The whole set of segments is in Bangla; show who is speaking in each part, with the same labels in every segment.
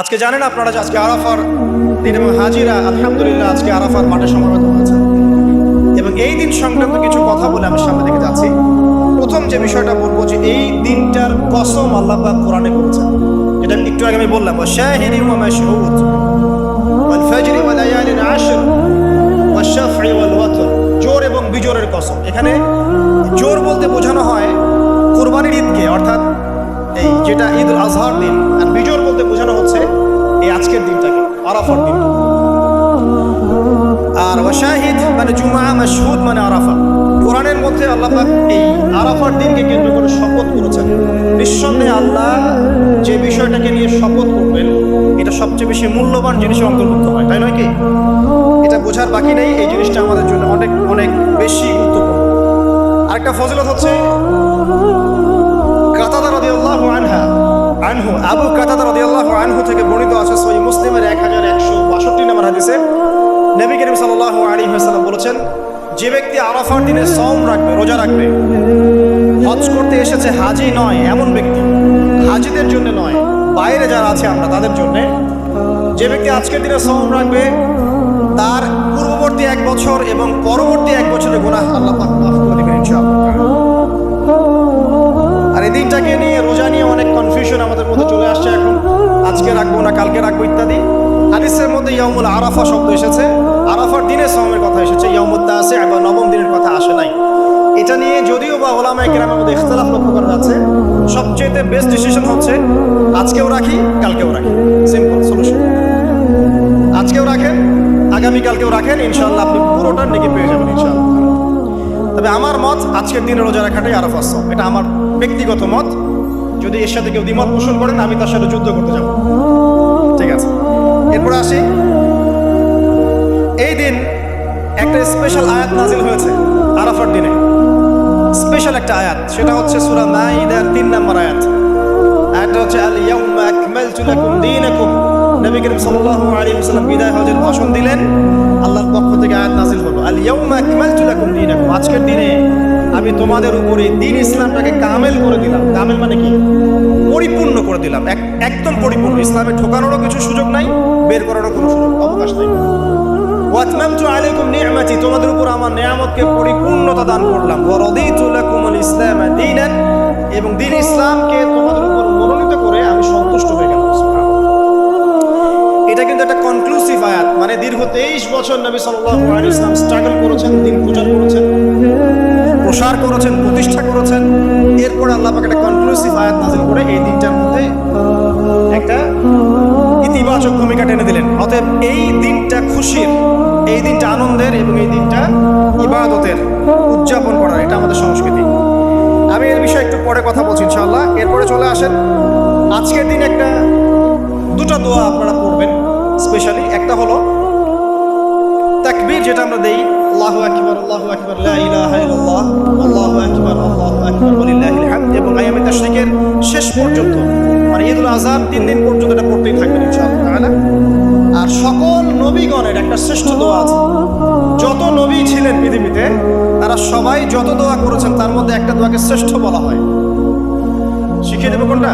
Speaker 1: আজকে জানেন আপনারা যে আজকে আরাফার দিন এবং হাজিরা, আলহামদুলিল্লাহ আজকে আরাফার মাঠে সমবেত হয়েছে। এবং এই দিন সংক্রান্ত কিছু কথা বলে আমি সামনে দিকে যাচ্ছি। প্রথম যে বিষয়টা বলব যে এই দিনটার কসম আল্লাহ কোরআনে করেছেন যেটা একটু আগে আমি বললাম শাহিদি ওয়া মাশহুদ ফাজরি ওয়া আশর ওয়া শাফঈ ওয়াতর। জোর এবং বিজোরের কসম। এখানে জোর বলতে বোঝানো হয় কোরবানির ঈদকে, অর্থাৎ এই যেটা ঈদ উল আজহার দিন আর বিজোর বলতে বোঝানো হচ্ছে, এই আজকের দিনটাকে, আরাফার দিনটা আর ওয়াশাহিদ মানে জুমা মাশহুদ মানে আরাফা। কোরআনের মধ্যে আল্লাহ এই আরাফার দিনকে কেন্দ্র করে শপথ করেছেন। নিঃসন্দেহে আল্লাহ যে বিষয়টাকে নিয়ে শপথ করবেন, এটা সবচেয়ে বেশি মূল্যবান জিনিসের অন্তর্ভুক্ত হয়, তাই নয় কি? এটা বোঝার বাকি নেই, এই জিনিসটা আমাদের জন্য অনেক অনেক বেশি গুরুত্বপূর্ণ। আরেকটা ফজিলত হচ্ছে আবু কাতাদা রাদিয়াল্লাহু আনহু থেকে বর্ণিত আছে সহি মুসলিমের এক হাজার একশো বাষট্টি নম্বর হাদিসে। নবী করিম সাল্লাল্লাহু আলাইহি ওয়াসাল্লাম বলেছেন, যে ব্যক্তি আরাফার দিনে সওম রাখবে, রোজা রাখবে, হজ করতে এসেছে হাজি নয় এমন ব্যক্তি। হাজিদের জন্য নয়, বাইরে যারা আছে আমরা তাদের জন্য। যে ব্যক্তি আজকের দিনে সওম রাখবে, তার পূর্ববর্তী এক বছর এবং পরবর্তী এক বছরের গুনাহ আল্লাহ মাফ করে দেবেন ইনশাআল্লাহ। এই দিনটাকে নিয়ে রোজা নিয়ে অনেক কনফিউশন আমাদের মধ্যে চলে আসছে এখন। আজকে রাখব না, কালকে রাখব ইত্যাদি। হাদিসের মধ্যে ইয়ামুল আরাফা শব্দ এসেছে। আরাফার দিনের সমের কথা এসেছে ইয়ামুদ্দা আছে বা নবম দিনের কথা আসে নাই। এটা নিয়ে যদিও বা ওলামায় গ্রামের মধ্যে ইখতলাফ লক্ষ্য করা যাচ্ছে সবচেয়ে বেস্ট ডিসিশন হচ্ছে, আজকেও রাখি, কালকেও রাখি। সিম্পল সলিউশন আজকেও রাখেন, আগামীকালকেও রাখেন ইনশাল্লাহ আপনি পুরোটার নেকি পেয়ে যাবেন ইনশাল্লাহ তবে আমার মত আজকের দিনে রোজা রাখাটাই আরাফার সম এটা আমার ব্যক্তিগত মত। যদি এর সাথে কেউ দ্বিমত পোষণ করেন আমি তার সাথে যুদ্ধ করতে যাব। ঠিক আছে? এরপরে আসি। এই দিন একটা স্পেশাল আয়াত নাজিল হয়েছে আরাফার দিনে। স্পেশাল একটা আয়াত। সেটা হচ্ছে সুরা মাইদার তিন নম্বর আয়াত। আয়াতটা হচ্ছে আল ইয়াউমা আকমালতু লাকুম দীনাকুম। নবী করিম সাল্লাল্লাহু আলাইহি ওয়াসাল্লাম বিদায় হজের ভাষণ দিলেন। আল্লাহর পক্ষ থেকে আয়াত নাজিল হলো। আল ইয়াউমা আকমালতু লাকুম দীনাকুম। আজকের দিনে আমি তোমাদের উপরে দিন ইসলামটাকে কামেল করে দিলাম। কামেল মানে কি? পরিপূর্ণ করে দিলাম। একদম পরিপূর্ণ। ইসলামে ঠোকানোরও কিছু সুযোগ নাই, বের করারও কোনো অবকাশ নাই। ওয়াতমামতু আলাইকুম নি'মাতি তোমাদের উপর আমার নিয়ামতকে পরিপূর্ণতা দান করলাম। ওয়া রাদিতু লাকুমুল ইসলাম দীনান। এবং দিন ইসলামকে তোমাদের উপর মনোনীত করে আমি কনক্লুসিভ মানে দীর্ঘ তেইশ বছর নবী ইসলাম স্ট্রাগল করেছেন, দিন প্রচার করেছেন, প্রসার করেছেন, প্রতিষ্ঠা করেছেন। এরপরে আল্লাহ পাক একটা কনক্লুসিভ আয়াত নাজিল করে এই দিনটার মধ্যে একটা ইতিবাচক ভূমিকা টেনে দিলেন। অতএব এই দিনটা খুশির, এই দিনটা আনন্দের এবং এই দিনটা ইবাদতের উদযাপন করার এটা আমাদের সংস্কৃতি। আমি এর বিষয়ে একটু পরে কথা বলছি ইনশাআল্লাহ। এরপরে চলে আসেন। আজকের দিন একটা, দুটো দোয়া আপনারা পড়বেন। স্পেশালি একটা হলো তাকবীর যেটা আমরা দেই, আল্লাহু আকবার আল্লাহু আকবার, লা ইলাহা ইল্লাল্লাহ, আল্লাহু আকবার আল্লাহু আকবার, ওয়ালিল্লাহিল হামদ, এবং আয়ামে তাশরিকের শেষ পর্যন্ত মানে ঈদুল আযহা তিন দিন পর্যন্ত এটা পড়তেই থাকবেন ইনশাআল্লাহ তাআলা। আর সকল নবীগণের একটা শ্রেষ্ঠ দোয়া আছে। যত নবী ছিলেন পৃথিবীতে, তারা সবাই যত দোয়া করেছেন, তার মধ্যে একটা দোয়াকে শ্রেষ্ঠ বলা হয়। শিখিয়ে দেবো কোনটা?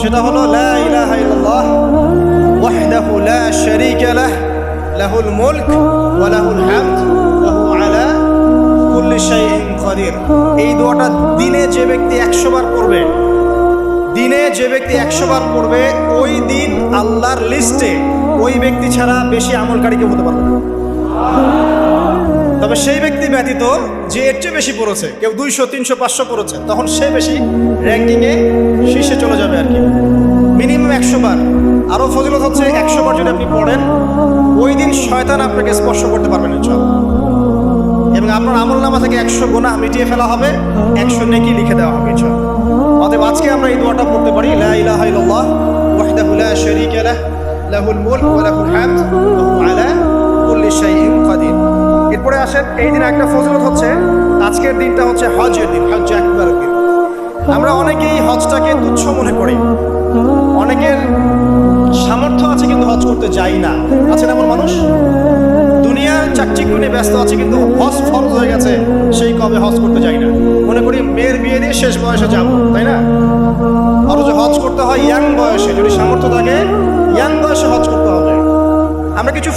Speaker 1: সেটা হলো, লা ইলাহা ইল্লাল্লাহ শারীকা লাহ লাহুল মুলক ওয়া লাহুল হামদ ওয়া হুয়া আলা কুল্লি শাইইন কাদির এই দোয়াটা দিনে যে ব্যক্তি 100 বার পড়বে, দিনে যে ব্যক্তি 100 বার পড়বে, ওই দিন আল্লাহর লিস্টে ওই ব্যক্তি ছাড়া বেশি আমলকারী কেউ হতে পারবে না। তবে সেই ব্যক্তি ব্যতীত যে এর চেয়ে বেশি পড়েছে, কেউ দুইশো, তিনশো, পাঁচশো পড়েছে, তখন সে বেশি র্যাঙ্কিংয়ে শীর্ষে চলে যাবে আর কি। মিনিমাম একশো বার আরও ফজিলত হচ্ছে, একশো বার যদি আপনি পড়েন, ওই দিন শয়তান আপনাকে স্পর্শ করতে পারবেন ইনশাআল্লাহ। এবং আপনার আমল নামা থেকে একশো গোনা মিটিয়ে ফেলা হবে, একশো নেকি লিখে দেওয়া হবে অতএব আজকে আমরা এই দোয়াটা পড়তে পারি, লা ইলাহা ইল্লাল্লাহ, ওয়াহদাহু লা শারীকা লাহ, লাহুল মুলক ওয়া লাহুল হামদ, ওয়া হুয়া আলা কুল্লি শাইইন কাদির। এরপরে আসেন, এই দিন একটা ফজিলত হচ্ছে, আজকের দিনটা হচ্ছে হজের দিন হজ একবারের দিন। আমরা অনেকেই হজটাকে তুচ্ছ মনে করি। অনেকের সামর্থ্য আছে কিন্তু হজ করতে যাই না। আছেন এমন মানুষ? দুনিয়ার চাকচিক্য নিয়ে ব্যস্ত আছে কিন্তু হজ ফরজ হয়ে গেছে, সেই কবে হজ করতে যাই না। মনে করি মেয়ের বিয়ে দিয়ে শেষ বয়সে যাব, তাই না? অথচ হজ করতে হয় ইয়াং বয়সে, যদি সামর্থ্য থাকে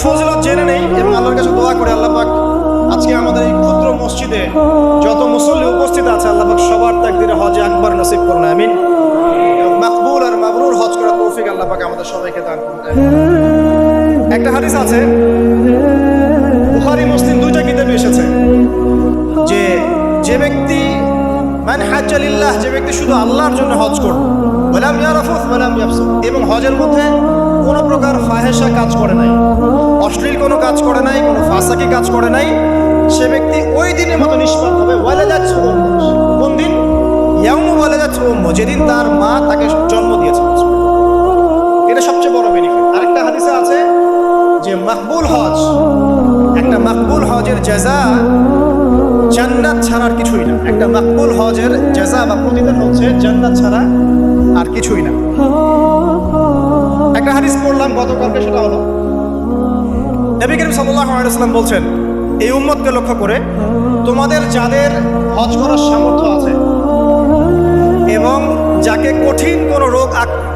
Speaker 1: ফজিলত জেনে নেই এবং আল্লাহর কাছে দোয়া করে, আল্লাহ পাক আজকে আমাদের এই ক্ষুদ্র মসজিদে যত মুসল্লি উপস্থিত আছে, আল্লাহ পাক সবার তাকদিরে হজে আকবার নসিব করুন, আমিন। মাকবুল তৌফিক আল্লাহ পাক আমাদের সবাইকে দান করুন। একটা হাদিস আছে, বুখারী, মুসলিম দুইটা কিতাবে এসেছে যে যে ব্যক্তি, মান হাজ্জালিল্লাহ যে ব্যক্তি শুধু আল্লাহর জন্য হজ করবে ওয়ালাম ইয়ারাফুস ওয়ালাম ইয়াফসুক এবং হজের মধ্যে কোনো প্রকার ফাহেসা কাজ করে নাই, অশ্লীল কোনো কাজ করে নাই, কোনো ফাসাকি কাজ করে নাই, সে ব্যক্তি ওই দিনের মতো নিষ্পাপ হবে। ওয়ালাদাত কোন দিন? ইয়াউমু ওয়ালাদাত উম্মু যেদিন তার মা তাকে জন্ম দিয়েছে। মাকবুল হজ। একটা মাকবুল হজের জাযা জান্নাত ছাড়া আর কিছুই না। একটা মাকবুল হজের জাযা বা প্রতিদান হচ্ছে জান্নাত ছাড়া আর কিছুই না। একটা হাদিস পড়লাম গতকালকে, সেটা হলো, নবী করিম সাল্লাল্লাহু আলাইহি ওয়াসাল্লাম বলছেন, এই উম্মতকে লক্ষ্য করে তোমাদের যাদের হজ করার সামর্থ্য আছে এবং যাকে কঠিন কোনো রোগ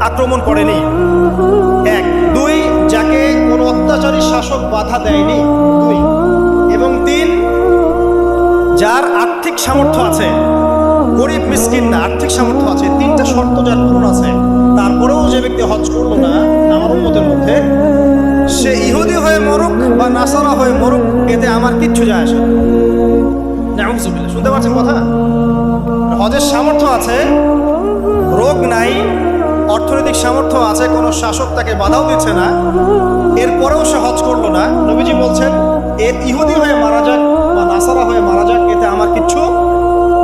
Speaker 1: আক্রমণ করেনি অত্যাচারী শাসক বাধা দেয়নি দুই এবং তিন, যার আর্থিক সামর্থ্য আছে, গরিব, মিসকিন না, আর্থিক সামর্থ্য আছে, তিনটা শর্ত যার পূরণ আছে, তারপরেও যে ব্যক্তি হজ করল না, আমার উন্মতের মধ্যে, সে ইহুদি হয়ে মরুক বা নাসারা হয়ে মরুক, এতে আমার কিচ্ছু যায় আসে। শুনতে পাচ্ছেন কথা হজের সামর্থ্য আছে, রোগ নাই, অর্থনৈতিক সামর্থ্য আছে, কোনো শাসক তাকে বাধাও দিচ্ছে না এরপরেও সে হজ করল না। নবীজি বলছেন, এ ইহুদি হয়ে মারা যাক বা নাসারা হয়ে মারা যাক, এতে আমার কিচ্ছু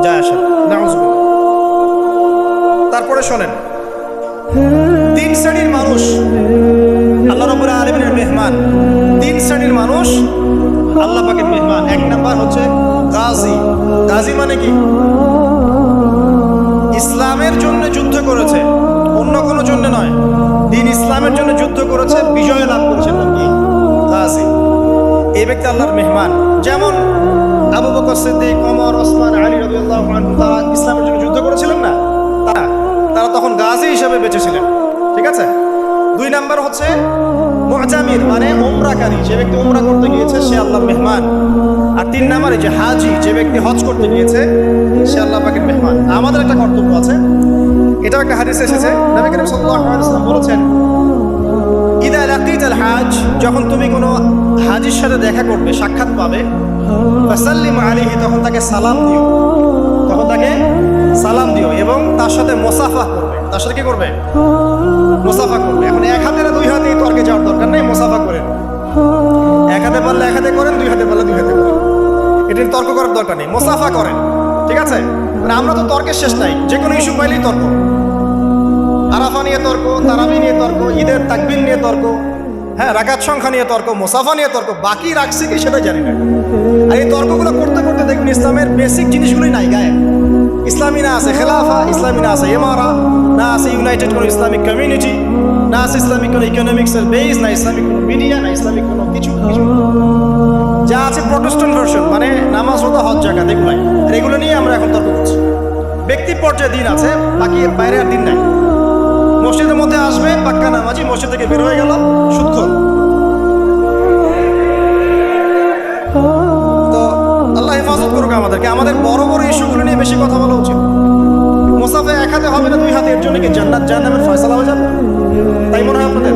Speaker 1: যায় আসে না। তারপরে শোনেন, তিন শ্রেণির মানুষ, আল্লাহ রবুল আলমিনের মেহমান, তিন শ্রেণির মানুষ, আল্লাহ পাকের মেহমান। এক নাম্বার হচ্ছে গাজী। গাজী মানে কি? ইসলামের জন্য যুদ্ধ করেছে। ইসলামের জন্য যুদ্ধ করেছে, বিজয় লাভ করেছে নাকি গাজী এই ব্যক্তি আল্লাহর মেহমান। যেমন আবু বকর সিদ্দিক, ওমর, ওসমান, আলী আনহু, তারা ইসলামের জন্য যুদ্ধ করেছিলেন না? তারা তারা তখন গাজী হিসেবে বেঁচেছিলেন ঠিক আছে? দুই নাম্বার হচ্ছে মুআতামির মানে ওমরাকারী যে ব্যক্তি ওমরা করতে গিয়েছে, সে আল্লাহর মেহমান। আর তিন নাম্বারে যে হাজি, যে ব্যক্তি হজ করতে গিয়েছে, সে আল্লাহ পাকের মেহমান। আমাদের একটা কর্তব্য আছে। এটাও একটা হাদিস এসেছে। নবী করিম বলেছেন, ইদা হাজ যখন তুমি কোনো হাজির সাথে দেখা করবে, সাক্ষাৎ পাবে, ফাসাল্লিম আলাইহি, তখন তাকে সালাম দিও। তখন তাকে সালাম দিও এবং তার সাথে মোসাফা করবে। তার সাথে কি করবে? মোসাফা করবে। এখন এক হাতে না দুই হাতেই তর্কে যাওয়ার দরকার নেই, মোসাফা করেন এক হাতে পারলে এক হাতে করেন, দুই হাতে পারলে দুই হাতে করেন। এটা নিয়ে তর্ক করার দরকার নেই, মোসাফা করেন। ঠিক আছে? মানে আমরা তো তর্কের শেষ নাই, যে কোনো ইস্যু পাইলেই তর্ক। আরাফা নিয়ে তর্ক, তারাবি নিয়ে তর্ক, ঈদের তাকবির নিয়ে তর্ক হ্যাঁ রাকাত সংখ্যা নিয়ে তর্ক, মুসাফা নিয়ে তর্ক, বাকি রাখছে কি সেটা জানি না। আর এই তর্কগুলো করতে করতে দেখুন ইসলামের বেসিক জিনিসগুলোই নাই গায়ে। ইসলামী না আছে খেলাফা, ইসলামী না আছে এমারা না আছে ইউনাইটেড কোনো ইসলামিক কমিউনিটি না আছে ইসলামিক কোনো ইকোনমিক্সের বেস না ইসলামিক কোনো মিডিয়া না ইসলামিক কোনো কিছু কিছু। যা আছে প্রোটেস্ট্যান্ট ভার্সন মানে নামাজ হতো হজ জায়গা এগুলাই। আর এগুলো নিয়ে আমরা এখন তর্ক করছি। ব্যক্তি পর্যায়ে দিন আছে, বাকি বাইরে আর দিন নাই। মসজিদের মধ্যে আসবে, পাক্কা নামাজি মসজিদ থেকে বের হয়ে গেল সুৎখর করুক আমাদেরকে। আমাদের বড় বড় ইস্যুগুলো নিয়ে বেশি কথা বলা উচিত। মোসাফে এক হাতে হবে না দুই হাতে? এর জন্য কি জান্নাত জাহান্নামের ফয়সালা হয়ে যাবে তাই মনে হয় আপনাদের?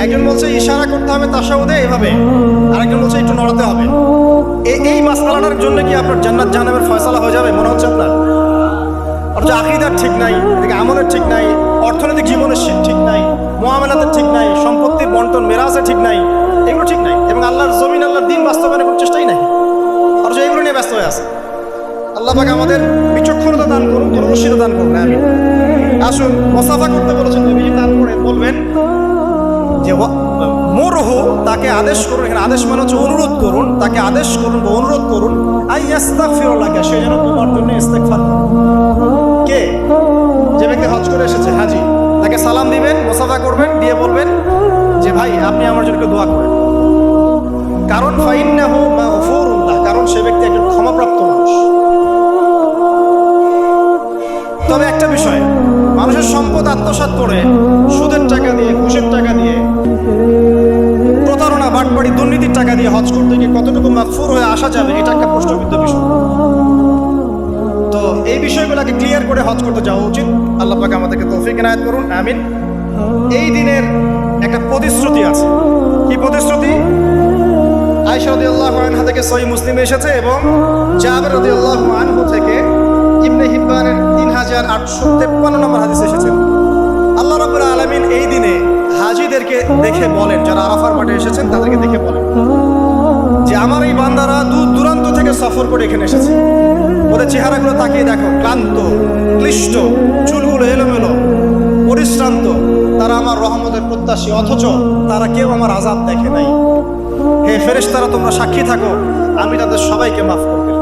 Speaker 1: একজন বলছে, ইশারা করতে হবে তাসাউদে এভাবে। আরেকজন বলছে, একটু নড়াতে হবে। এই মাসআলাটার জন্য কি আপনার জান্নাত জাহান্নামের ফয়সালা হয়ে যাবে, মনে হচ্ছে আপনার? অথচ আকিদার ঠিক নাই, এদিকে আমলের ঠিক নাই, অর্থনৈতিক জীবনের শি- ঠিক নাই মহামেলাতের ঠিক নাই, সম্পত্তির বন্টন, মেরাজের ঠিক নাই, এগুলো ঠিক নাই। এবং আল্লাহর জমিন, আল্লাহর দিন বাস্তবায়নের কোনো আল্লাহ আমাদের বিচক্ষণতা দান করুন দূরদর্শিতা দান করুন আমি আসুন, মোসাফা করতে বলেছেন, নবীজি করে বলবেন যে মোরহু তাকে আদেশ করুন, এখানে আদেশ মানে হচ্ছে অনুরোধ করুন, তাকে আদেশ করুন বা অনুরোধ করুন, আই ইস্তাগফিরুল্লাহকে সে যেন তোমার জন্য ইস্তেগফার করে। কে? যে ব্যক্তি হজ করে এসেছে, হাজি, তাকে সালাম দিবেন, মোসাফা করবেন, দিয়ে বলবেন যে, ভাই, আপনি আমার জন্য দোয়া করেন। কারণ ফাইন্নাহু মাগফুরুল্লাহ, কারণ সে ব্যক্তি একজন ক্ষমাপ্রাপ্ত মানুষ। বিষয়। মানুষের সম্পদ আত্মসাৎ করে, সুদের টাকা দিয়ে, ঘুষের টাকা দিয়ে কোটির টাকা দিয়ে হজ করতে গিয়ে কতটুকু মাকফুর হয়ে আসা যাবে, এটা একটা প্রশ্নবিদ্ধ বিষয়। তো এই বিষয়গুলোকে ক্লিয়ার করে হজ করতে যাওয়া উচিত। আল্লাহ পাকে আমাদেরকে তৌফিক এনায়ত করুন, আমিন। এই দিনের একটা প্রতিশ্রুতি আছে। কি প্রতিশ্রুতি? আয়সা রাদিয়াল্লাহু আনহা থেকে সহি মুসলিমে এসেছে এবং জাবের রাদিয়াল্লাহু আনহু থেকে ইবনে হিব্বানের হাজার আটশো তেপ্পান্ন নম্বর হাদিস এসেছেন আল্লাহ রাব্বুল আলামিন এই দিনে হাজিদেরকে দেখে বলেন, যারা আরাফার মাঠে এসেছেন, তাদেরকে দেখে বলেন যে আমার এই বান্দারা দূর দূরান্ত থেকে সফর করে এখানে এসেছে। ওদের চেহারাগুলো তাকিয়ে দেখো, ক্লান্ত, ক্লিষ্ট, চুলগুলো এলোমেলো, পরিশ্রান্ত। তারা আমার রহমতের প্রত্যাশী, অথচ তারা কেউ আমার আজাব দেখে নাই। হে ফেরেশতারা, তোমরা সাক্ষী থাকো, আমি তাদের সবাইকে মাফ করবে।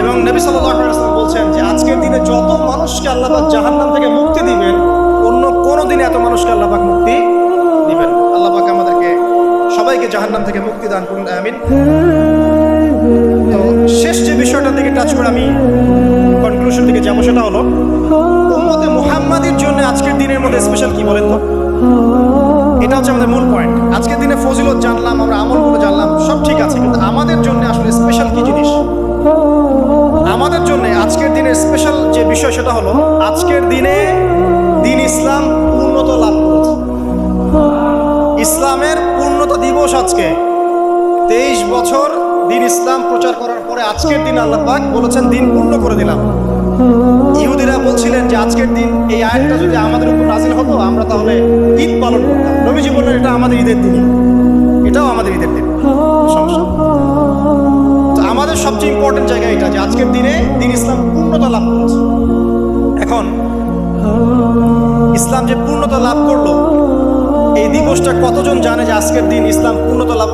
Speaker 1: এবং নবী আলাইহি বলছেন যে আজকের দিনে যত মানুষকে আল্লাহ পাক জাহান্নাম থেকে মুক্তি দিবেন, অন্য কোনো দিনে এত মানুষকে আল্লাহ পাক মুক্তি দিবেন আল্লাহ পাক আমাদেরকে সবাইকে জাহান্নাম থেকে মুক্তি দান করুন, আমিন। তো শেষ যে বিষয়টার দিকে টাচ করে আমি কনক্লুশন দিকে যাব, সেটা হলো, উম্মতে মুহাম্মাদির জন্য আজকের দিনের মধ্যে স্পেশাল কি বলেন তো? এটা হচ্ছে আমাদের মূল পয়েন্ট আজকের দিনে ফজিলত জানলাম, আমরা আমল আমলগুলো জানলাম, সব ঠিক আছে, কিন্তু আমাদের জন্য আসলে স্পেশাল কি জিনিস? আজকের দিনের স্পেশাল যে বিষয় সেটা হলো, আজকের দিনে দিন ইসলাম পূর্ণতা লাভ করেছে। ইসলামের পূর্ণতা দিবস আজকে। তেইশ বছর দিন ইসলাম প্রচার করার পরে আজকের দিন আল্লাহ পাক বলেছেন, দিন পূর্ণ করে দিলাম। ইহুদিরা বলছিলেন যে, আজকের দিন এই আয়াতটা যদি আমাদের উপর নাজিল হতো, আমরা তাহলে ঈদ পালন করতাম। নবীজি বললেন, এটা আমাদের ঈদের দিন। এটাও আমাদের ঈদের দিন। সমস্যা? আমাদের সবচেয়ে ইম্পর্টেন্ট জায়গা এটা যে আজকের দিনে দিন ইসলাম পূর্ণতা লাভ করেছে। এখন ইসলাম যে পূর্ণতা লাভ করল, এই দিবসটা কতজন জানে যে আজকের দিন ইসলাম পূর্ণতা লাভ,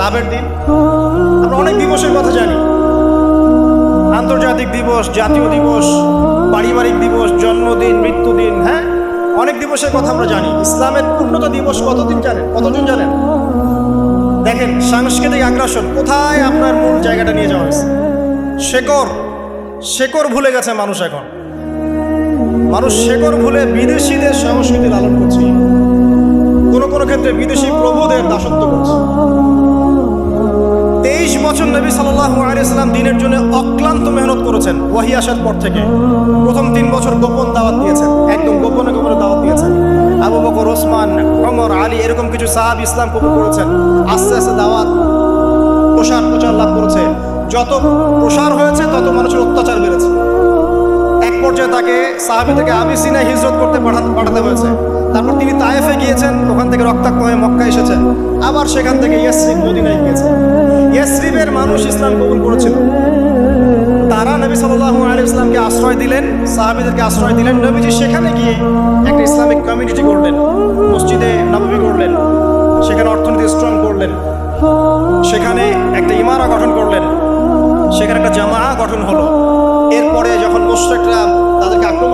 Speaker 1: লাভের দিন? আমরা অনেক দিবসের কথা জানি। আন্তর্জাতিক দিবস, জাতীয় দিবস, পারিবারিক দিবস, জন্মদিন, মৃত্যুদিন হ্যাঁ? অনেক দিবসের কথা আমরা জানি। ইসলামের পূর্ণতা দিবস কতদিন জানেন? কতজন জানেন? দেখেন, সাংস্কৃতিক আগ্রাসন, কোথায় আপনার মূল জায়গাটা নিয়ে যাওয়া হয়েছে? শেকর শেকর ভুলে গেছে মানুষ এখন। মানুষ শেকর ভুলে বিদেশিদের সংস্কৃতি লালন করছে। কোনো কোনো ক্ষেত্রে বিদেশি প্রভুদের দাসত্ব করছে। তেইশ বছর নবী সাল্লাল্লাহু আলাইহি সাল্লাম দিনের জন্য অক্লান্ত মেহনত করেছেন ওয়াহি আসার পর থেকে। প্রথম তিন বছর গোপন দাওয়াত দিয়েছেন, একদম গোপনে গোপনে দাওয়াত দিয়েছেন। আবু বকর, ওসমান, ওমর, আলী এরকম কিছু সাহাব ইসলাম কবুল করেছেন। আস্তে আস্তে দাওয়াত, প্রসার, প্রচার লাভ করেছে। যত প্রসার হয়েছে, তত মানুষের অত্যাচার বেড়েছে। এক পর্যায়ে তাকে সাহাবি থেকে আবিসিনায় হিজরত করতে পাঠা- পাঠাতে হয়েছে। তারপর তিনি তায়েফে গিয়েছেন, ওখান থেকে রক্তাক্ত হয়ে মক্কা এসেছেন। আবার সেখান থেকে ইয়াসরিব মদিনায় গিয়েছেন। ইয়াসরিবের মানুষ ইসলাম কবুল করেছিল। তারা নবী সাল্লাল্লাহু আলাইহি ইসলামকে আশ্রয় দিলেন, সাহাবীদেরকে আশ্রয় দিলেন, নবীজি সেখানে গিয়ে একটা ইসলামিক কমিউনিটি করলেন মসজিদে নববী করলেন সেখানে অর্থনীতি স্ট্রং করলেন, সেখানে একটা ইমারা গঠন করলেন, সেখানে একটা জামা গঠন হলো। এরপরে যখন মুশরিকরা তাদেরকে আক্রমণ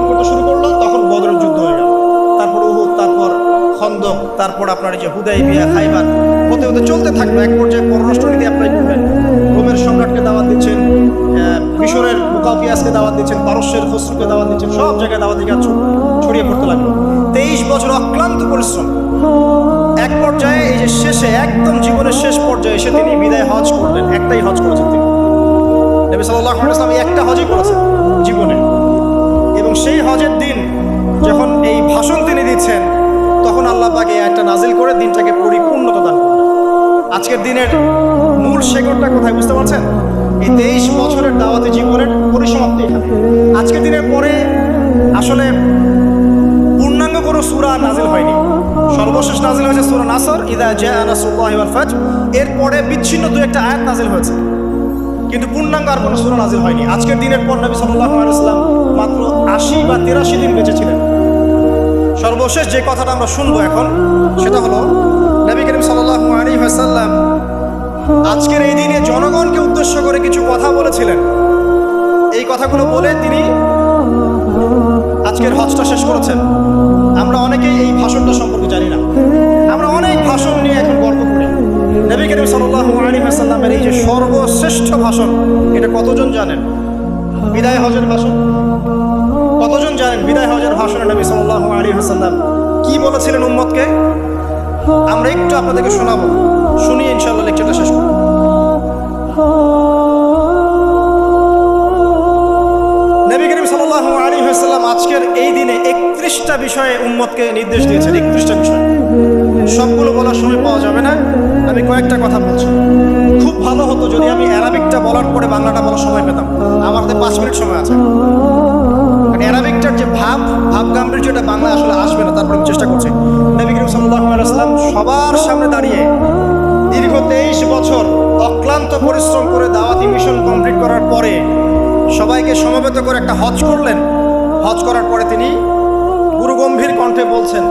Speaker 1: খন্দক, তারপর আপনার এই যে হুদাই বিয়া খাইবার, হতে হতে চলতে থাকবে। এক পর্যায়ে পররাষ্ট্রনীতি অ্যাপ্লাই করলেন রোমের সম্রাটকে দাওয়াত দিচ্ছেন মিশরের মুকাফিয়াসকে দাওয়াত দিচ্ছেন, পারস্যের খসরুকে দাওয়াত দিচ্ছেন, সব জায়গায় দাওয়াত দিকে ছড়িয়ে পড়তে লাগল। তেইশ বছর অক্লান্ত পরিশ্রম। এক পর্যায়ে এই যে শেষে, একদম জীবনের শেষ পর্যায়ে এসে তিনি বিদায় হজ করলেন। একটাই হজ করেছেন তিনি। নবী ওয়াসাল্লাম এই একটা হজই করেছেন জীবনে। এবং সেই হজের দিন যখন এই ভাষণ তিনি দিচ্ছেন তখন আল্লাহ পাকে একটা নাজিল করে দিনটাকে পরিপূর্ণতা দান করলেন। আজকের দিনের মূল শেকড়টা কোথায় বুঝতে পারছেন? এই তেইশ বছরের দাওয়াতি জীবনের পরিসমাপ্তি এখানে। আজকের দিনের পরে আসলে পূর্ণাঙ্গ কোনো সূরা নাজিল হয়নি। সর্বশেষ নাজিল হয়েছে সূরা নাসর, ইদা ওয়াল ফাজর এরপরে বিচ্ছিন্ন দু একটা আয়াত নাজিল হয়েছে। কিন্তু পূর্ণাঙ্গ আর কোনো সূরা নাজিল হয়নি। আজকের দিনের পর নবী সাল্লাল্লাহু আলাইহি ওয়াসাল্লাম মাত্র আশি বা তিরাশি দিন বেঁচে ছিলেন। সর্বশেষ যে কথাটা আমরা শুনব এখন, সেটা হলো, নবী করিম সাল্লাল্লাহু আলাইহি ওয়াসাল্লাম আজকের এই দিনে জনগণকে উদ্দেশ্য করে কিছু কথা বলেছিলেন। এই কথাগুলো বলে তিনি আজকের হজটা শেষ করেছেন। আমরা অনেকেই এই ভাষণটা সম্পর্কে জানি না। আমরা অনেক ভাষণ নিয়ে এখন গর্ব করি। নবী করিম সাল্লাল্লাহু আলাইহি ওয়াসাল্লামের এই যে সর্বশ্রেষ্ঠ ভাষণ, এটা কতজন জানেন? বিদায় হজের ভাষণ। কতজন জানেন? বিদায় হজের ভাষণে নবী সাল্লাল্লাহু আলাইহি ওয়াসাল্লাম কি বলেছিলেন উম্মতকে? আমরা একটু আপনাদেরকে শোনাবো। শুনিয়ে ইনশাল্লাহ লেকচারটা শেষ করব। নবী করিম সাল্লাহ আলী হাসাল্লাম আজকের এই দিনে একত্রিশটা বিষয়ে উম্মতকে নির্দেশ দিয়েছেন, একত্রিশটা বিষয়। সবগুলো বলার সময় পাওয়া যাবে না। আমি কয়েকটা কথা বলছি। খুব ভালো হতো যদি আমি অ্যারাবিকটা বলার পরে বাংলাটা বলার সময় পেতাম। আমার পাঁচ মিনিট সময় আছে। অ্যারাবিকটার যে ভাব ভাব গাম্ভীর্যটা বাংলা আসলে আসবে না, তারপরে আমি চেষ্টা করছি। নবী করিম সাল্লাহ আলাইসলাম সবার সামনে দাঁড়িয়ে দীর্ঘ তেইশ বছর অক্লান্ত পরিশ্রম করে দাওয়াতি মিশন কমপ্লিট করার পরে সবাইকে সমবেত করে একটা হজ করলেন। হজ করার পরে তিনি গুরুগম্ভীর কণ্ঠে বলছেন,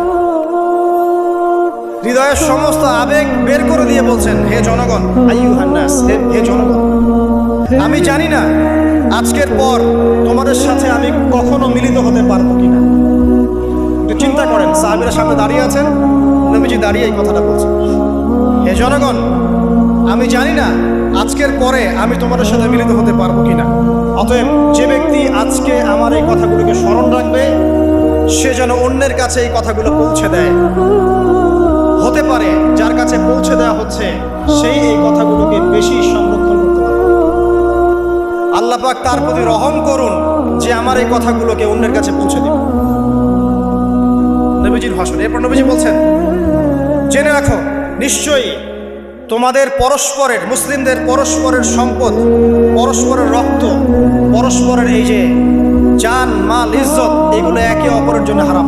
Speaker 1: হৃদয়ের সমস্ত আবেগ বের করে দিয়ে বলছেন, হে জনগণ আইয়ু হান্নাস হে জনগণ আমি জানি না আজকের পর তোমাদের সাথে আমি কখনো মিলিত হতে পারব কিনা। একটু চিন্তা করেন, সাহাবিরা সামনে দাঁড়িয়ে আছেন, নবীজি দাঁড়িয়ে এই কথাটা বলছেন। হে জনগণ, আমি জানি না আজকের পরে আমি তোমাদের সাথে মিলিত হতে পারব কিনা। অতএব যে ব্যক্তি আজকে আমার এই কথাগুলোকে স্মরণ রাখবে, সে যেন অন্যের কাছে এই কথাগুলো পৌঁছে দেয়। হতে পারে যার কাছে পৌঁছে দেওয়া হচ্ছে, সেই এই কথাগুলোকে বেশি সংরক্ষণ করতে আল্লাহ পাক তার প্রতি রহম করুন যে আমার এই কথাগুলোকে অন্যের কাছে পৌঁছে দিবে। নবীজির ভাষণ, এরপর নবীজি বলছেন, জেনে রাখো, নিশ্চয়ই তোমাদের পরস্পরের, মুসলিমদের পরস্পরের সম্পদ, পরস্পরের রক্ত, পরস্পরের এই যে জান, মাল, ইজ্জত, এগুলো একে অপরের জন্য হারাম।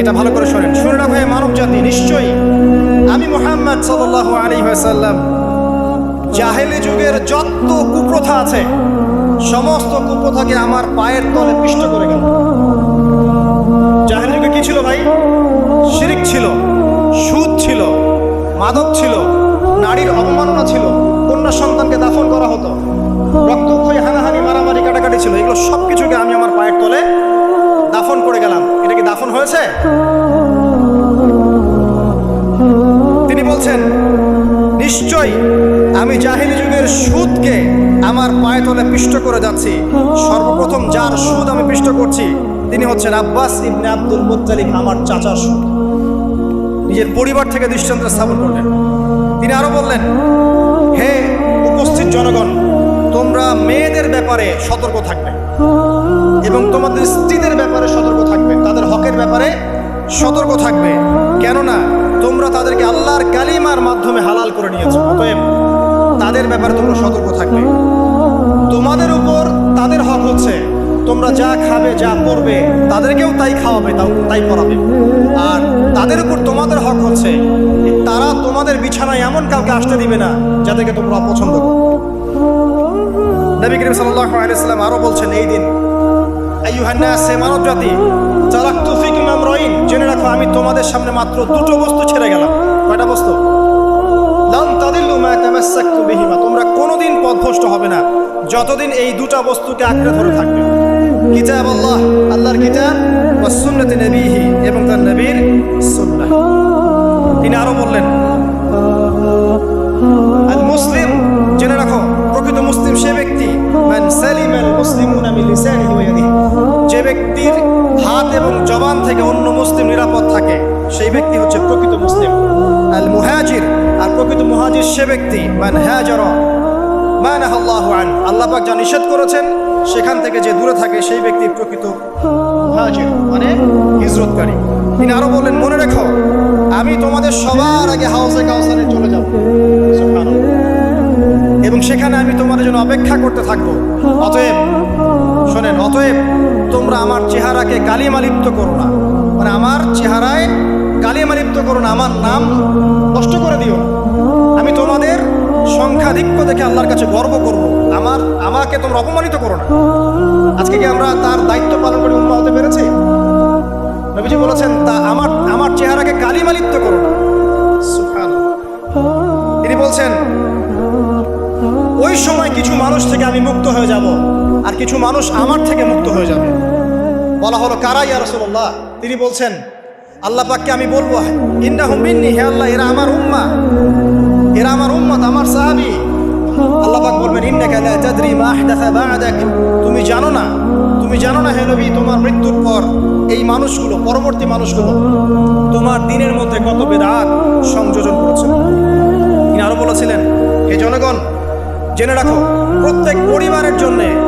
Speaker 1: এটা ভালো করে শোনেন। শুনে হয়ে মানব জাতি নিশ্চয়ই আমি মোহাম্মদ সাল্লাহ আলী সাল্লাম জাহেলি যুগের যত কুপ্রথা আছে, সমস্ত কুপ্রথাকে আমার পায়ের তলে পিষ্ট করে গেল। জাহেলি যুগে কি ছিল ভাই? শিরিক ছিল, সুদ ছিল, মাদক ছিল বলছেন, নিশ্চয়ই আমি জাহিলি যুগের সুদকে আমার পায়ে তলে পিষ্ট করে যাচ্ছি। সর্বপ্রথম যার সুদ আমি পিষ্ট করছি, তিনি হচ্ছেন আব্বাস ইবনে আব্দুল মুত্তালিব, আমার চাচার সুদ। নিজের পরিবার থেকে দৃষ্টান্ত স্থাপন করলেন। তিনি আরও বললেন, হে উপস্থিত জনগণ, তোমরা মেয়েদের ব্যাপারে সতর্ক থাকবে এবং তোমাদের স্ত্রীদের ব্যাপারে সতর্ক থাকবে। তাদের হকের ব্যাপারে সতর্ক থাকবে। কেননা তোমরা তাদেরকে আল্লাহর কালিমার মাধ্যমে হালাল করে নিয়েছো, অতএব তাদের ব্যাপারে তোমরা সতর্ক থাকবে। তোমাদের উপর তাদের হক হচ্ছে, তোমরা যা খাবে, যা করবে তাদেরকেও তাই খাওয়াবে, তাও তাই পড়াবে। আর তাদের উপর তোমাদের হক হচ্ছে তারা তোমাদের বিছানায় এমন কাউকে আসতে দিবে না যাদেরকে তোমরা অপছন্দ করো। নবী করিম সাল্লাল্লাহু আলাইহি সাল্লাম আরও বলছেন, এই দিন আইয়ুহান্নাস হে মানব জাতি তারাকতু ফিকুম আমরাইন জেনে রাখো, আমি তোমাদের সামনে মাত্র দুটো বস্তু ছেড়ে গেলাম। কয়টা বস্তু? তোমরা কোনোদিন পথভ্রষ্ট হবে না, যতদিন এই দুটা বস্তুকে আঁকড়ে ধরে থাকবে। কিতাব আল্লাহ আল্লাহর কিতাব ওয়া সুন্নতি নবীহি এবং তার নবীর সুন্নাহ। তিনি আরও বললেন, আল মুসলিম, জেনে রাখো, প্রকৃত মুসলিম সে ব্যক্তি, মান সালিম আল মুসলিমুনা মিন লিসানিহি ওয়া ইয়াদিহি। যে ব্যক্তির হাত এবং জবান থেকে অন্য মুসলিম নিরাপদ থাকে, সেই ব্যক্তি হচ্ছে প্রকৃত মুসলিম। আল মুহাজির আর প্রকৃত মুহাজির সে ব্যক্তি, মান হাজারা মানাহ আল্লাহু আন। আল্লাপাক যা নিষেধ করেছেন, সেখান থেকে যে দূরে থাকে, সেই ব্যক্তি প্রকৃত মুহাজির মানে হিজরতকারী। তিনি আরও বললেন মনে রেখো, আমি তোমাদের সবার আগে হাউসে কাউসারে চলে যাব। এবং সেখানে আমি তোমাদের জন্য অপেক্ষা করতে থাকব। অতএব শোনেন, অতএব তোমরা আমার চেহারাকে কালিমালিপ্ত করো না। মানে আমার চেহারায় কালিমালিপ্ত করো না, আমার নাম নষ্ট করে দিও আমি তোমাদের সংখ্যাধিক্য দেখে আল্লাহর কাছে গর্ব করব। আমার, আমাকে তোমরা অপমানিত করো না। আজকে কি আমরা তার দায়িত্ব পালন করে উন্মা হতে পেরেছি? নবীজি বলেছেন, তা আমার আমার চেহারাকে কালিমালিপ্ত করো না। তিনি বলছেন, ওই সময় কিছু মানুষ থেকে আমি মুক্ত হয়ে যাব। আর কিছু মানুষ আমার থেকে মুক্ত হয়ে যাবে। বলা হলো, কারা ইয়া রাসূলুল্লাহ? তিনি বলছেন, আল্লাহ পাককে আমি বলব, ইন্নাহুম মিন্নি, হে আল্লাহ, এরা আমার উম্মা। এরা আমার উম্মত, আমার সাহাবী। আল্লাহ পাক বলবেন, ইন্নাকা লা তাদরি মা আহদাথা বা'দাক। তুমি জানো না, তুমি জানো না, হে নবী, তোমার মৃত্যুর পর এই মানুষগুলো, পরবর্তী মানুষগুলো, তোমার দিনের মধ্যে কত বেদাত সংযোজন করেছে। তিনি আরও বলেছিলেন, হে জনগণ, জেনে রাখো, প্রত্যেক পরিবারের জন্য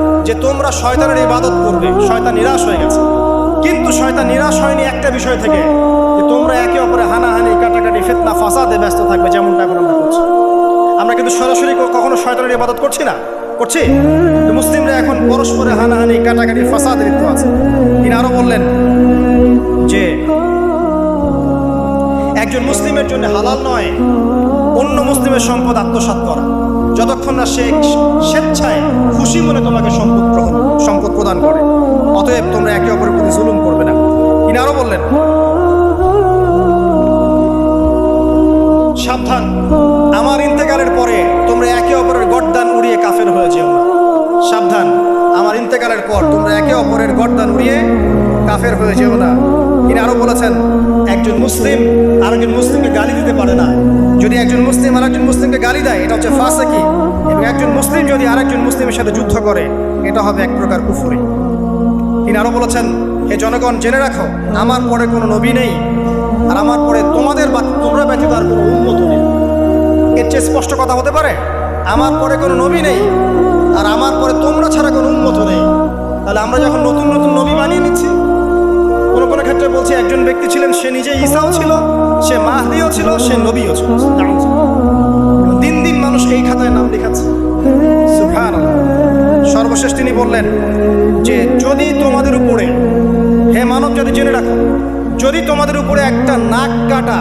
Speaker 1: যে তোমরা শয়তানের ইবাদত করবে। শয়তান নিরাশ হয়ে গেছে। কিন্তু শয়তান নিরাশ হয়নি একটা বিষয় থেকে, যে তোমরা একে অপরে হানাহানি, কাটাকাটি, ফিতনা, ফাসাদে ব্যস্ত থাকবে, যেমনটা এখন আমরা করছি। আমরা কিন্তু সরাসরি কখনো শয়তানের ইবাদত করছি না। করছি? মুসলিমরা এখন পরস্পরে হানাহানি, কাটাকাটি, ফাসাদে লিপ্ত আছে। তিনি আরও বললেন যে, একজন মুসলিমের জন্য হালাল নয়, অন্য মুসলিমের সম্পদ আত্মসাৎ করা। যতক্ষণ না সে স্বেচ্ছায় খুশি মনে তোমাকে সম্পদ গ্রহণ, সম্পদ প্রদান করে, অতএব তোমরা একে অপরের প্রতি জুলুম করবে না। তিনি আরও বললেন, সাবধান, আমার ইন্তেকালের পরে তোমরা একে অপরের গড্ডান উড়িয়ে কাফের হয়ে যেও না। সাবধান, আমার ইন্তেকালের পর তোমরা একে অপরের গড্ডান উড়িয়ে কাফের হয়ে যেও না। তিনি আরও বলেছেন, একজন মুসলিম আরেকজন মুসলিমকে গালি দিতে পারে না। যদি একজন মুসলিম আরেকজন মুসলিমকে গালি দেয়, এটা হচ্ছে ফাঁসাকি। এবং একজন মুসলিম যদি আরেকজন মুসলিমের সাথে যুদ্ধ করে, এটা হবে এক প্রকার কুফুরি। তিনি আরও বলেছেন, হে জনগণ, জেনে রাখো, আমার পরে কোনো নবী নেই, আর আমার পরে তোমাদের বা তোমরা ব্যতীত আর কোনো উন্নত নেই। এর চেয়ে স্পষ্ট কথা হতে পারে, আমার পরে কোনো নবী নেই, আর আমার পরে তোমরা ছাড়া কোনো উন্নত নেই। তাহলে আমরা যখন নতুন নতুন নবী বানিয়ে নিচ্ছি কোনো কোনো ক্ষেত্রে বলছি, একজন ব্যক্তি ছিলেন, সে নিজে ঈসাও ছিল, সে মাহদিও ছিল, সে নবীও ছিল। দিন দিন মানুষ এই খাতায় নাম লেখাচ্ছে। সর্বশেষ তিনি বললেন যে, যদি তোমাদের উপরে, হে মানব, যদি জেনে রাখো, যদি তোমাদের উপরে একটা নাক কাটা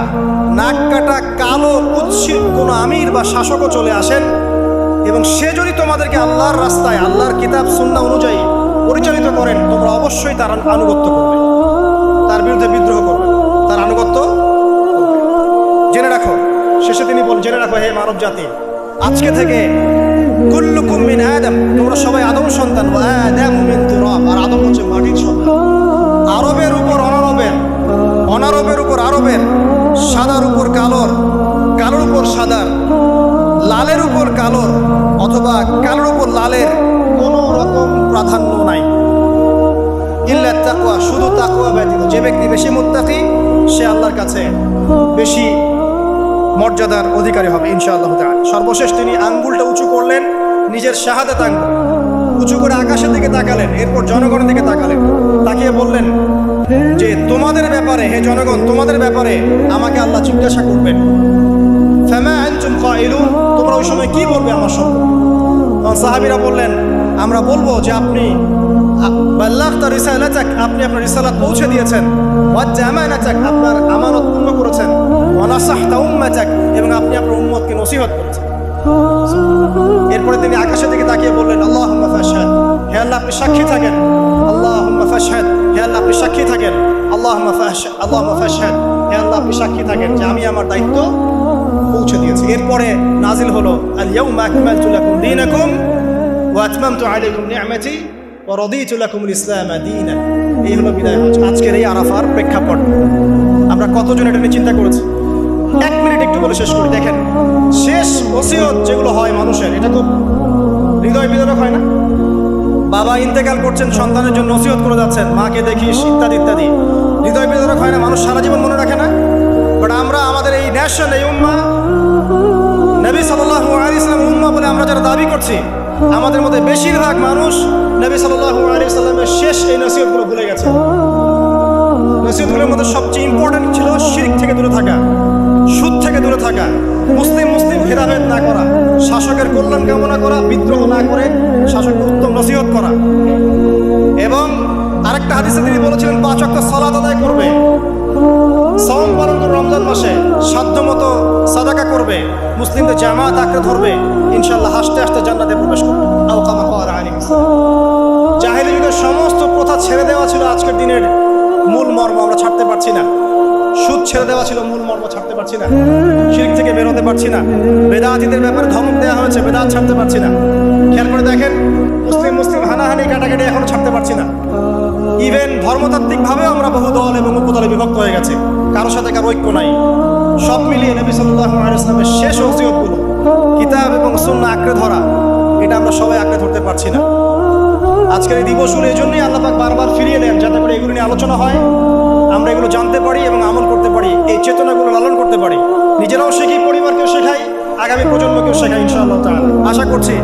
Speaker 1: নাক কাটা কালো কুৎসিত কোনো আমির বা শাসকও চলে আসেন, এবং সে যদি তোমাদেরকে আল্লাহর রাস্তায়, আল্লাহর কিতাব সুন্না অনুযায়ী পরিচালিত করেন, তোমরা অবশ্যই তার আনুগত্য করবে। তার বিরুদ্ধে বিদ্রোহ করবে। তার আনুগত্য জেনে রাখো, শেষে তিনি বল জেনে রাখো, হে মানব জাতি, আজকে থেকে আদম, তোমরা সবাই আদম সন্তান আদামু মিন তুরাব আর আদম হচ্ছে মাটির সন্তান। আরবের উপর অনারবের অনারবের উপর আরবের, সাদার উপর কালোর কালোর উপর সাদার, লালের উপর কালোর, অথবা কালোর উপর লালের কোনো রকম প্রাধান্য নাই। ইল্লা তাকওয়া, শুধু তাকওয়া ব্যতীত। যে ব্যক্তি বেশি মুত্তাকি, সে আল্লাহর কাছে বেশি মর্যাদার অধিকারী হবে, ইনশাআল্লাহ তাআলা। সর্বশেষ তিনি আঙ্গুলটা উঁচু করলেন, নিজের শাহাদাত আঙ্গুল উঁচু করে আকাশের দিকে তাকালেন, এরপর জনগণের দিকে তাকালেন। তাকিয়ে বললেন, যে তোমাদের ব্যাপারে, হে জনগণ, তোমাদের ব্যাপারে আমাকে আল্লাহ জিজ্ঞাসা করবেন। তোমরা ওই সময় কি বলবে আমার তখন সাহাবীরা বললেন, আমরা বলব যে আপনি বাল্লাহতা রিসালাতাক আপনি আপনার রিসালাত পৌঁছে দিয়েছেন। ওয়াজ্জা আমানাতাক আপনার আমানত পূর্ণ করেছেন। ওয়া নাসাহতা উম্মাতাক এবং আপনি আপনার উম্মতকে নসিহত করেছেন। এরপরে তিনি আকাশের দিকে তাকিয়ে বললেন, আল্লাহুম্মা ফাশহাদ, হে আল্লাহ, আপনি সাক্ষী থাকেন। আল্লাহুম্মা ফাশহাদ, হে আল্লাহ, আপনি সাক্ষী থাকেন। আল্লাহুম্মা ফাশহাদ আল্লাহুম্মা ফাশহাদ, হে আল্লাহ, আপনি সাক্ষী থাকেন যে আমি আমার দায়িত্ব পৌঁছে দিয়েছি। এরপরে নাজিল হলো আল ইয়াউমা আকমালতু লাকুম দীনাকুম ওয়া আতমামতু আলাইকুম নি'মাতি। ওয়া রাদিতু লাকুমুল ইসলাম দীনান এই হলো বিদায় হজ। আজকের এই আরাফার প্রেক্ষাপট। আমরা কতজন এটা নিয়ে চিন্তা করেছি? এক মিনিট একটু বলে শেষ করি। দেখেন, শেষ ওসিয়ত যেগুলো হয় মানুষের, এটা খুব হৃদয় বিদারক হয় না। বাবা ইন্তেকাল করছেন, সন্তানের জন্য নসিহত করে যাচ্ছেন, মাকে দেখিস ইত্যাদি ইত্যাদি। হৃদয় বিদারক হয় না, মানুষ সারা জীবন মনে রাখে না। বাট আমরা, আমাদের এই ন্যাশন, এই উম্মা, নবী সাল্লাহ আলী ইসলাম উম্মা বলে আমরা যারা দাবি করছি আমাদের মধ্যে বেশিরভাগ মানুষ নবী সাল্লাহ আলী সাল্লামের শেষ এই নসিহতগুলো ভুলে গেছে। নসিহতগুলোর মধ্যে সবচেয়ে ইম্পর্টেন্ট ছিল শিরিক থেকে দূরে থাকা, সুদ থেকে দূরে থাকা, মুসলিম মুসলিম ভেদাভেদ না করা, শাসকের কল্যাণ কামনা করা, বিদ্রোহ না করে শাসককে উত্তম নসিহত করা। এবং আরেকটা হাদিসে তিনি বলেছিলেন, পাঁচ অক্ট সালাদ আদায় করবে। রমজান মাসে সাধ্য মতো সাদাকা করবে, মুসলিমদের জামাত আঁকড়ে ধরবে ইনশাল্লাহ হাসতে হাসতে জান্নাতে প্রবেশ করবে। আওকামা হওয়ার আইনি জাহেলি যুগের সমস্ত প্রথা ছেড়ে দেওয়া ছিল আজকের দিনের মূল মর্ম, আমরা ছাড়তে পারছি না। সুদ ছেড়ে দেওয়া ছিল মূল মর্ম, ছাড়তে পারছি না। শিরিক থেকে বেরোতে পারছি না। বেদাতিদের ব্যাপারে ধমক দেওয়া হয়েছে, বেদাত ছাড়তে পারছি না। খেয়াল করে দেখেন, মুসলিম মুসলিম হানাহানি কাটাকাটি এখনও ছাড়তে পারছি না। ইভেন ধর্মতাত্ত্বিকভাবেও আমরা বহু দল এবং উপদলে বিভক্ত হয়ে গেছে। কারোর সাথে কারও ঐক্য নাই। সব মিলিয়ে নবী সাল্লাহ শেষ ওসিয়তগুলো, কিতাব এবং সুন্না আঁকড়ে ধরা, এটা আমরা সবাই আঁকড়ে ধরতে পারছি না। আজকের এই দিবসগুলো এই জন্যই আল্লাপাক বারবার ফিরিয়ে দেন, যাতে করে এগুলো নিয়ে আলোচনা হয়, আমরা এগুলো জানতে পারি এবং আমল করতে পারি, এই চেতনাগুলো লালন করতে পারি। নিজেরাও শিখি, পরিবারকেও শেখাই, আগামী প্রজন্মকেও শেখাই ইনশাআল্লাহ আশা করছি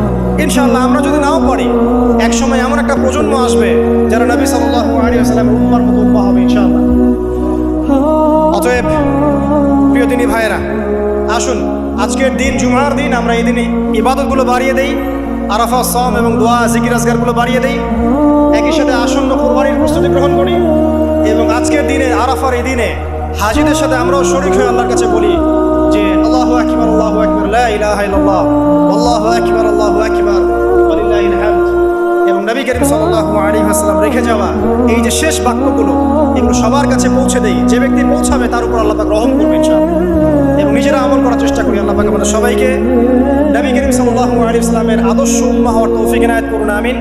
Speaker 1: ইনশাআল্লাহ আমরা যদি নাও পারি এক সময় এমন একটা প্রজন্ম আসবে যারা নবী সাল্লাল্লাহু আলাইহি ওয়াসাল্লামের উম্মার মতো উম্মা হবে ইনশাআল্লাহ। অতএব, প্রিয় দিনী ভাইয়েরা, আসুন, আজকের দিন জুমার দিন আমরা এই দিনে ইবাদতগুলো বাড়িয়ে দেই আরাফা সম এবং দোয়া, জিকির আজগারগুলো বাড়িয়ে দেই, একই সাথে আসন্ন কোরবানির প্রস্তুতি গ্রহণ করি এবং আজকের দিনে, আরাফার এই দিনে হাজিদের সাথে আমরাও শরীক হয়ে আল্লাহর কাছে বলি যে, আল্লাহ আকবার আল্লাহ আকবার ইলাহা আল্লাহু আকবার, আল্লাহু হামদ। এবং নবী করিম সাল্লাল্লাহু আলাইহি ওয়াসাল্লাম রেখে যাওয়া এই যে শেষ বাক্যগুলো, এগুলো সবার কাছে পৌঁছে দেই। যে ব্যক্তি পৌঁছাবে, তার উপর আল্লাহ রহম করবে এবং নিজেরা আমল করার চেষ্টা করি, আল্লাহ আমাদের সবাইকে নবী করিম সাল্লাল্লাহু আলাইহি ওয়াসাল্লামের আদর্শ উম্মাহ তৌফিক এনায়েত করুন, আমিন।